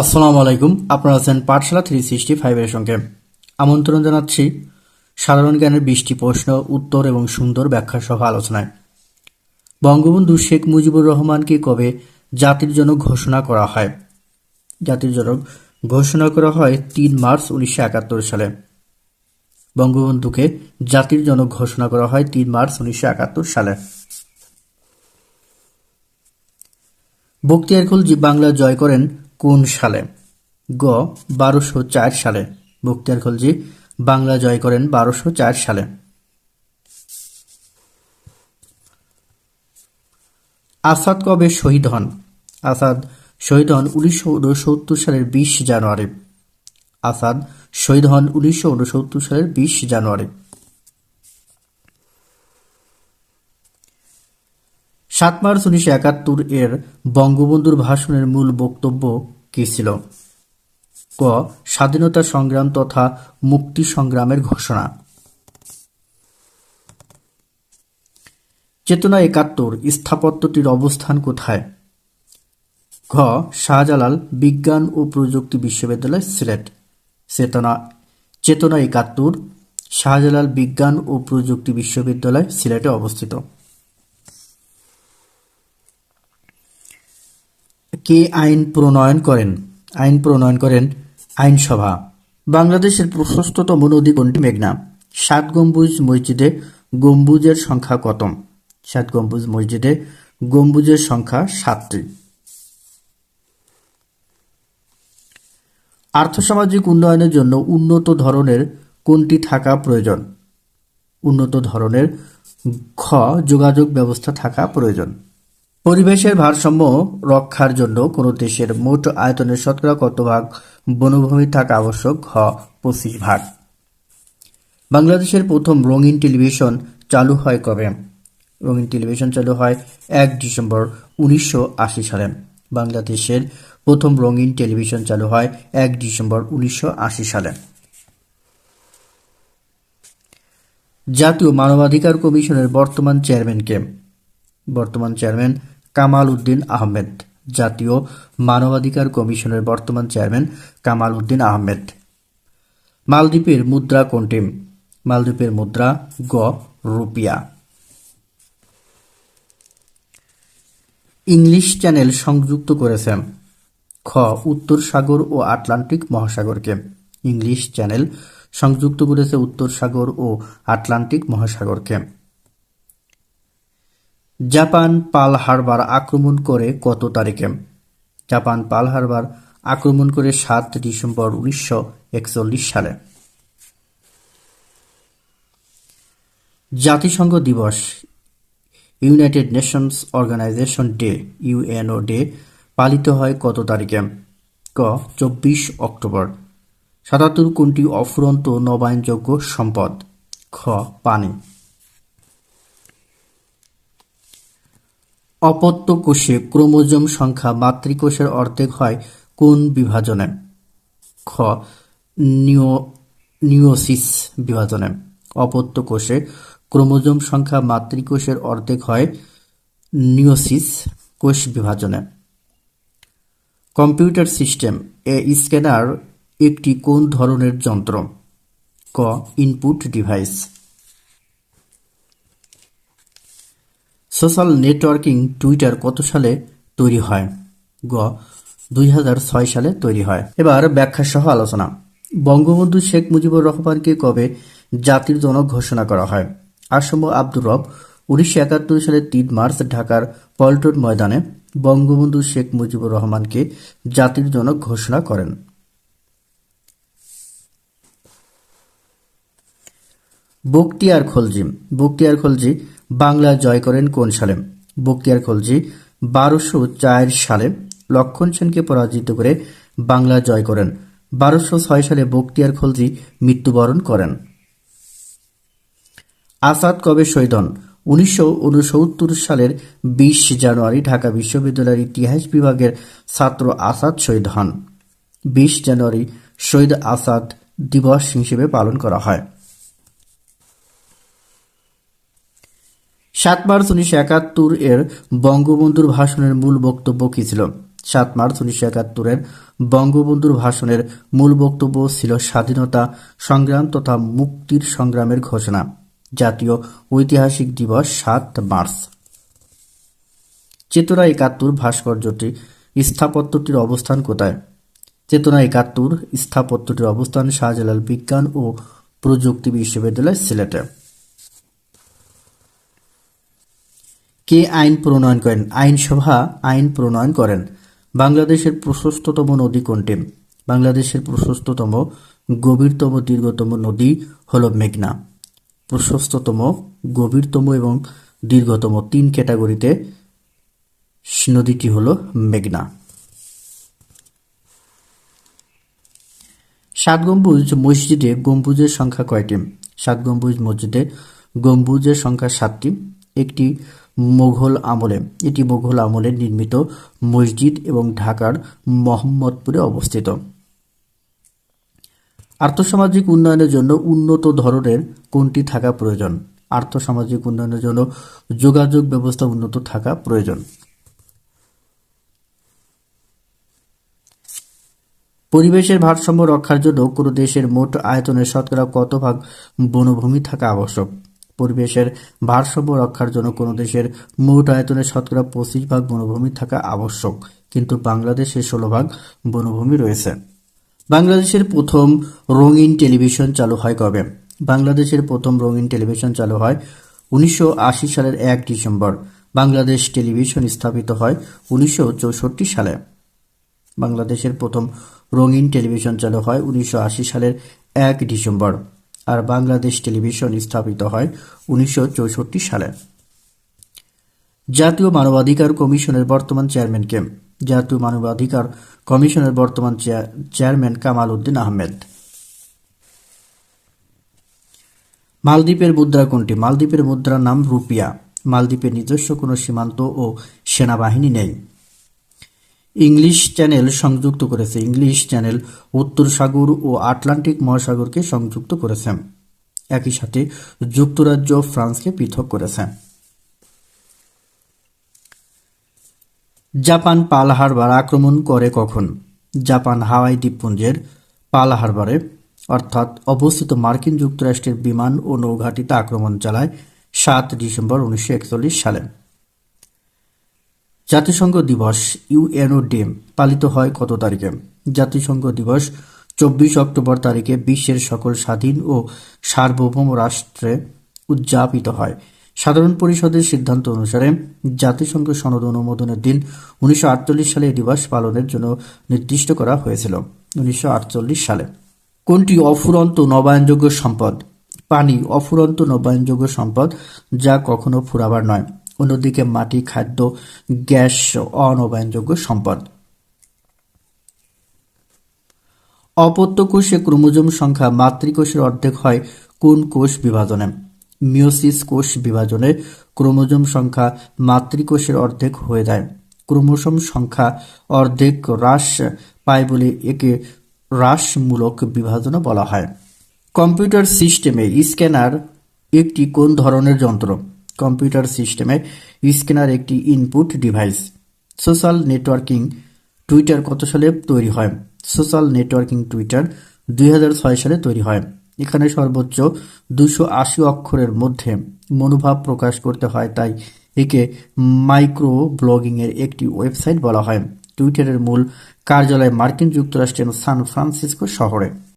আসসালামু আলাইকুম। আপনারা আছেন পাঠশালা থ্রি সিক্সটি ফাইভের সঙ্গে। আমন্ত্রণ জানাচ্ছি সাধারণ জ্ঞানের বিশটি প্রশ্ন, উত্তর এবং সুন্দর ব্যাখ্যা সহ আলোচনায়। বঙ্গবন্ধু শেখ মুজিবুর রহমানকে কবে জাতির জনক ঘোষণা করা হয়? জাতির জনক ঘোষণা করা হয় তিন মার্চ উনিশশো একাত্তর সালে। বঙ্গবন্ধুকে জাতির জনক ঘোষণা করা হয় তিন মার্চ উনিশশো একাত্তর সালে। বক্তিয়ার খলজি বাংলা জয় করেন কোন সালে? গ, বারোশো চার সালে। বক্তিয়ার খলজি, বাংলা জয় করেন বারোশো চার সালে। আসাদ কবে শহীদ হন? আসাদ শহীদ হন উনিশশো উনসত্তর সালের বিশ জানুয়ারি। আসাদ শহীদ হন উনিশশো উনসত্তর সালের বিশ জানুয়ারি। সাত মার্চ উনিশশো একাত্তর এর বঙ্গবন্ধুর ভাষণের মূল বক্তব্য কী ছিল? ক. স্বাধীনতা সংগ্রাম তথা মুক্তি সংগ্রামের ঘোষণা। চেতনা একাত্তর, স্থাপত্যটির অবস্থান কোথায়? ঘ. শাহজালাল বিজ্ঞান ও প্রযুক্তি বিশ্ববিদ্যালয়, সিলেট। চেতনা চেতনা একাত্তর, শাহজালাল বিজ্ঞান ও প্রযুক্তি বিশ্ববিদ্যালয়, সিলেটে অবস্থিত। কে আইন প্রণয়ন করেন? আইন প্রণয়ন করেন আইনসভা। বাংলাদেশের প্রশস্ততম নদী কোনটি? মেঘনা। সাত গম্বুজ মসজিদে গম্বুজের সংখ্যা কত? সাত গম্বুজ মসজিদে গম্বুজের সংখ্যা সাতটি। আর্থসামাজিক উন্নয়নের জন্য উন্নত ধরনের কোনটি থাকা প্রয়োজন? উন্নত ধরনের খ যোগাযোগ ব্যবস্থা থাকা প্রয়োজন। পরিবেশের ভারসাম্য রক্ষার জন্য কোনো দেশের মোট আয়তনের শতকরা কত ভাগ বনভূমি থাকা আবশ্যক? হ পঁচিশ ভাগ। বাংলাদেশের প্রথম রঙিন টেলিভিশন চালু হয় কবে? রঙিন টেলিভিশন চালু হয় এক ডিসেম্বর উনিশশো আশি সালে। বাংলাদেশের প্রথম রঙিন টেলিভিশন চালু হয় এক ডিসেম্বর উনিশশো আশি সালে। জাতীয় মানবাধিকার কমিশনের বর্তমান চেয়ারম্যানকে। বর্তমান চেয়ারম্যান কামাল উদ্দিন আহমেদ, জাতীয় মানবাধিকার কমিশনের বর্তমান চেয়ারম্যান কামাল উদ্দিন আহমেদ। মালদ্বীপের মুদ্রা কোনটি? মালদ্বীপের মুদ্রা গ রুপিয়া। ইংলিশ চ্যানেল সংযুক্ত করেছে। খ, উত্তর সাগর ও আটলান্টিক মহাসাগরকে। ইংলিশ চ্যানেল সংযুক্ত করেছে উত্তর সাগর ও আটলান্টিক মহাসাগরকে। জাপান পাল হারবার আক্রমণ করে কত তারিখে? জাপান পাল হারবার আক্রমণ করে সাত ডিসেম্বর উনিশশো একচল্লিশ সালে। জাতিসংঘ দিবস, United Nations Organisation day, UNO day, পালিত হয় কত তারিখে? ক, চব্বিশ অক্টোবর। সাতাত্তর কোনটি অফুরন্ত নবায়নযোগ্য সম্পদ? খ, পানি। অপত্য কোষে ক্রোমোজোম সংখ্যা মাতৃকোষের অর্ধেক হয় কোন বিভাজনে? খ, নিও, নিওসিস বিভাজনে। অপত্য কোষে ক্রোমোজোম সংখ্যা মাতৃকোষের অর্ধেক হয় নিওসিস কোষ বিভাজনে। কম্পিউটার সিস্টেম, এ স্ক্যানার একটি কোন ধরনের যন্ত্র? ক, input device. Social networking Twitter কত সালে তৈরি হয়? গ, দুই হাজার ছয় সালে তৈরি হয়। এবার ব্যাখ্যা সহ আলোচনা। বঙ্গবন্ধু শেখ মুজিবুর রহমানকে কবে জাতির জনক ঘোষণা করা হয়? আসম আব্দুর রব, উনিশশো একাত্তর সালের তিন মার্চ ঢাকার পল্টন ময়দানে বঙ্গবন্ধু শেখ মুজিবুর রহমানকে জাতির জনক ঘোষণা করেন। বক্তিয়ার খলজি বক্তিয়ার খলজি বাংলা জয় করেন কোন সালে? বক্তিয়ার খলজি, বারোশো চার সালে লক্ষণ সেনকে পরাজিত করে বাংলা জয় করেন। বারোশো ছয় সালে বক্তিয়ার খলজি মৃত্যুবরণ করেন। আসাদ কবে শহীদ হন? উনিশশো উনসত্তর সালের বিশ জানুয়ারি ঢাকা বিশ্ববিদ্যালয়ের ইতিহাস বিভাগের ছাত্র আসাদ শহীদ হন। বিশ জানুয়ারি শহীদ আসাদ দিবস হিসেবে পালন করা হয়। সাত মার্চ উনিশশো একাত্তর এর বঙ্গবন্ধুর ভাষণের মূল বক্তব্য কী ছিল? সাত মার্চ উনিশশো একাত্তরের বঙ্গবন্ধুর ভাষণের মূল বক্তব্য ছিল স্বাধীনতা সংগ্রাম তথা মুক্তির সংগ্রামের ঘোষণা। জাতীয় ঐতিহাসিক দিবস সাত মার্চ। চেতনা একাত্তর ভাস্কর্যটি স্থাপত্যটির অবস্থান কোথায়? চেতনা একাত্তর স্থাপত্যটির অবস্থান শাহজালাল বিজ্ঞান ও প্রযুক্তি বিশ্ববিদ্যালয় সিলেটে। কে আইন প্রণয়ন করেন? আইনসভা আইন প্রণয়ন করেন। বাংলাদেশের প্রশস্ততম নদী কোনটি? বাংলাদেশের প্রশস্ততম, গভীরতম, দীর্ঘতম নদী হল মেঘনা। প্রশস্ততম, গভীরতম এবং দীর্ঘতম তিন ক্যাটাগরিতে নদীটি হল মেঘনা। সাত গম্বুজ মসজিদে গম্বুজের সংখ্যা কয়টি? সাত গম্বুজ মসজিদে গম্বুজের সংখ্যা সাতটি। একটি মোঘল আমলে। এটি মোঘল আমলে নির্মিত মসজিদ এবং ঢাকার মোহাম্মদপুরে অবস্থিত। আর্থসামাজিক উন্নয়নের জন্য উন্নত ধরনের কোনটি থাকা প্রয়োজন? আর্থসামাজিক উন্নয়নের জন্য যোগাযোগ ব্যবস্থা উন্নত থাকা প্রয়োজন। পরিবেশের ভারসাম্য রক্ষার জন্য কোনো দেশের মোট আয়তনের শতকরা কত ভাগ বনভূমি থাকা আবশ্যক? পরিবেশের ভারসাম্য রক্ষার জন্য কোনো দেশের মোট আয়তনের শতকরা পঁচিশ ভাগ বনভূমি থাকা আবশ্যক। কিন্তু বাংলাদেশে ষোলো ভাগ বনভূমি রয়েছে। বাংলাদেশের প্রথম রঙিন টেলিভিশন চালু হয় কবে? বাংলাদেশের প্রথম রঙিন টেলিভিশন চালু হয় উনিশশো আশি সালের এক ডিসেম্বর। বাংলাদেশ টেলিভিশন স্থাপিত হয় উনিশশো চৌষট্টি সালে। বাংলাদেশের প্রথম রঙিন টেলিভিশন চালু হয় উনিশশো আশি সালের এক ডিসেম্বর। আর বাংলাদেশ টেলিভিশন স্থাপিত হয় উনিশশো চৌষট্টি সালে। জাতীয় মানবাধিকার কমিশনের বর্তমান চেয়ারম্যান কে? জাতীয় মানবাধিকার কমিশনের বর্তমান চেয়ারম্যান কামাল উদ্দিন আহমেদ। মালদ্বীপের মুদ্রা কোনটি? মালদ্বীপের মুদ্রার নাম রুপিয়া। মালদ্বীপের নিজস্ব কোনো সীমান্ত ও সেনাবাহিনী নেই। ইংলিশ চ্যানেল সংযুক্ত করেছে। ইংলিশ চ্যানেল উত্তর সাগর ও আটলান্টিক মহাসাগরকে সংযুক্ত করেছে। একই সাথে যুক্তরাজ্য ফ্রান্সকে পৃথক করেছে। জাপান পাল হারবার আক্রমণ করে কখন? জাপান হাওয়াই দ্বীপপুঞ্জের পাল হারবারে, অর্থাৎ অবস্থিত মার্কিন যুক্তরাষ্ট্রের বিমান ও নৌঘাটিতে আক্রমণ চালায় সাত ডিসেম্বর উনিশশো একচল্লিশ সালে। জাতিসংঘ দিবস, ইউএনও ডে পালিত হয় কত তারিখে? জাতিসংঘ দিবস, চব্বিশ অক্টোবর তারিখে বিশ্বের সকল স্বাধীন ও সার্বভৌম রাষ্ট্রে উদযাপিত হয়। সাধারণ পরিষদের সিদ্ধান্ত অনুসারে জাতিসংঘ সনদ অনুমোদনের দিন উনিশশো আটচল্লিশ সালে এই দিবস পালনের জন্য নির্দিষ্ট করা হয়েছিল, উনিশশো আটচল্লিশ সালে। কোনটি অফুরন্ত নবায়নযোগ্য সম্পদ? পানি, অফুরন্ত নবায়নযোগ্য সম্পদ যা কখনো ফুরাবার নয়। অন্যদিকে মাটি, খাদ্য, গ্যাস অনবায়নযোগ্য সম্পদ। অপত্য কোষে ক্রোমোজোম সংখ্যা মাতৃকোষের অর্ধেক হয় কোন কোষ বিভাজনে। মিওসিস কোষ বিভাজনে ক্রোমোজোম সংখ্যা মাতৃকোষের অর্ধেক হয়ে যায়। ক্রোমোসোম সংখ্যা অর্ধেক হ্রাস পায় বলে একে হ্রাসমূলক বিভাজনও বলা হয়। কম্পিউটার সিস্টেমে স্ক্যানার একটি কোন ধরনের যন্ত্র? কম্পিউটার সিস্টেমে স্ক্যানার একটি input device social networking Twitter কত সালে তৈরি হয়? সোশ্যাল নেটওয়ার্কিং টুইটার দুই হাজার ছয় সালে তৈরি হয়। এখানে সর্বোচ্চ দুশো আশি অক্ষরের মধ্যে মনোভাব প্রকাশ করতে হয়, তাই একে মাইক্রো ব্লগিংয়ের একটি ওয়েবসাইট বলা হয়। টুইটারের মূল কার্যালয় মার্কিন যুক্তরাষ্ট্রের সান ফ্রান্সিসকো শহরে।